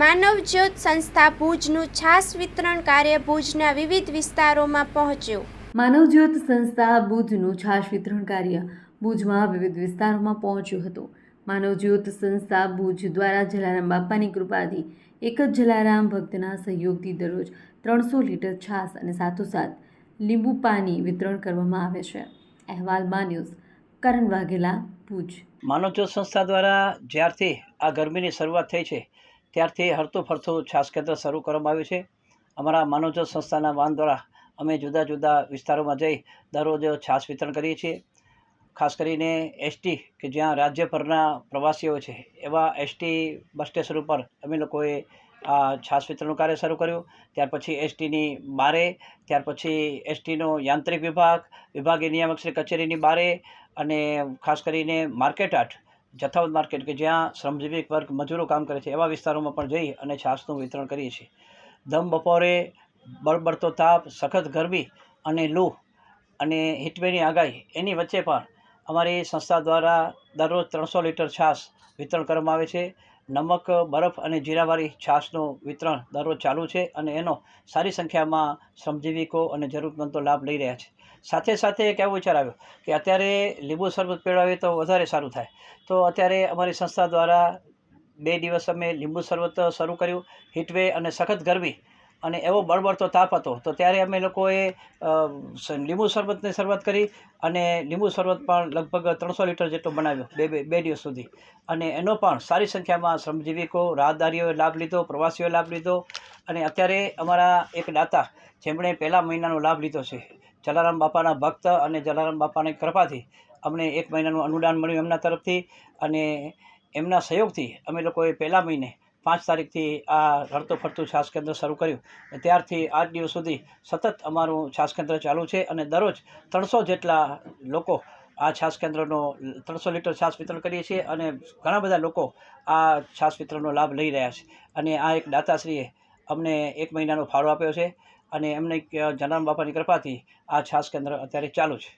માનવ જ્યોત સંસ્થા ભુજનું છાસ વિતરણ કાર્ય ભુજના વિવિધ વિસ્તારોમાં પહોંચ્યું. માનવજ્યોત સંસ્થા ભુજનું છાશ વિતરણ કાર્ય ભુજમાં વિવિધ વિસ્તારોમાં પહોંચ્યું હતું. માનવજ્યોત સંસ્થા ભુજ દ્વારા જલારામ બાપાની કૃપાથી એક જ જલારામ ભક્તના સહયોગથી દરરોજ ત્રણસો લીટર છાશ અને સાથોસાથ લીંબુ પાણી વિતરણ કરવામાં આવે છે. અહેવાલમાં ન્યૂઝ કરણ વાઘેલા ભુજ. માનવજ્યોત સંસ્થા દ્વારા જ્યારથી આ ગરમીની શરૂઆત થઈ છે ત્યારથી હરતું ફરતું છાસ કેન્દ્ર શરૂ કરવામાં આવ્યું છે. અમારા માનવજ્યોત સંસ્થાના વાન દ્વારા અમે જુદા જુદા વિસ્તારોમાં જઈ દરરોજ છાસ વિતરણ કરીએ છીએ. ખાસ કરીને એસટી કે જ્યાં રાજ્યભરના પ્રવાસીઓ છે, એવા એસટી બસ સ્ટેશન ઉપર અમે લોકોએ આ છાસ વિતરણનું કાર્ય શરૂ કર્યું. ત્યાર પછી એસટીની બારે, ત્યાર પછી એસટીનો યાંત્રિક વિભાગ, વિભાગીય નિયામક શ્રી કચેરીની બારે અને ખાસ કરીને માર્કેટ આર્ટ જથ્થાબંધ માર્કેટ કે જ્યાં શ્રમજીવી વર્ગ મજૂરો કામ કરે છે, એવા વિસ્તારોમાં પણ જઈ અને છાશનું વિતરણ કરીએ છીએ. દમ બપોરે બળબડતો તાપ, સખત ગરમી અને લૂ અને હીટવેની આગાહી, એની વચ્ચે પણ અમારી સંસ્થા દ્વારા દરરોજ ત્રણસો લીટર છાશ વિતરણ કરવામાં આવે છે. નમક, બરફ અને જીરાવાળી છાશનું વિતરણ દરરોજ ચાલુ છે અને એનો સારી સંખ્યામાં શ્રમજીવીકો અને જરૂરતમંદો લાભ લઈ રહ્યા છે. સાથે સાથે એક એવો વિચાર આવ્યો કે અત્યારે લીંબુ શરબત પીવડાવીએ તો વધારે સારું થાય. તો અત્યારે અમારી સંસ્થા દ્વારા બે દિવસ અમે લીંબુ શરબત શરૂ કર્યું. હીટવે અને સખત ગરમી અને એવો બળબળતો તાપ હતો, તો ત્યારે અમે લોકોએ લીંબુ શરબતની શરૂઆત કરી અને લીંબુ શરબત પણ લગભગ ત્રણસો લીટર જેટલો બનાવ્યો બે બે બે દિવસ સુધી. અને એનો પણ સારી સંખ્યામાં શ્રમજીવીકો, રાહદારીઓએ લાભ લીધો, પ્રવાસીઓએ લાભ લીધો અને અત્યારે અમારા એક દાતા, જેમણે પહેલા મહિનાનો લાભ લીધો છે. જલારામ બાપાના ભક્ત અને જલારામ બાપાની કૃપાથી અમને એક મહિનાનું અનુદાન મળ્યું એમના તરફથી અને એમના સહયોગથી અમે લોકોએ પહેલા મહિને પાંચ તારીખથી આ હરતું ફરતું છાસ કેન્દ્ર શરૂ કર્યું. ત્યારથી આજ દિવસ સુધી સતત અમારું છાસ કેન્દ્ર ચાલુ છે અને દરરોજ ત્રણસો જેટલા લોકો આ છાસ કેન્દ્રનો ત્રણસો લીટર છાસ વિતરણ કરીએ છીએ અને ઘણા બધા લોકો આ છાસ વિતરણનો લાભ લઈ રહ્યા છે. અને આ એક દાતાશ્રીએ અમને એક મહિનાનો ફાળો આપ્યો છે અને એમને જનારામ બાપાની કૃપાથી આ છાસ કેન્દ્ર અત્યારે ચાલુ છે.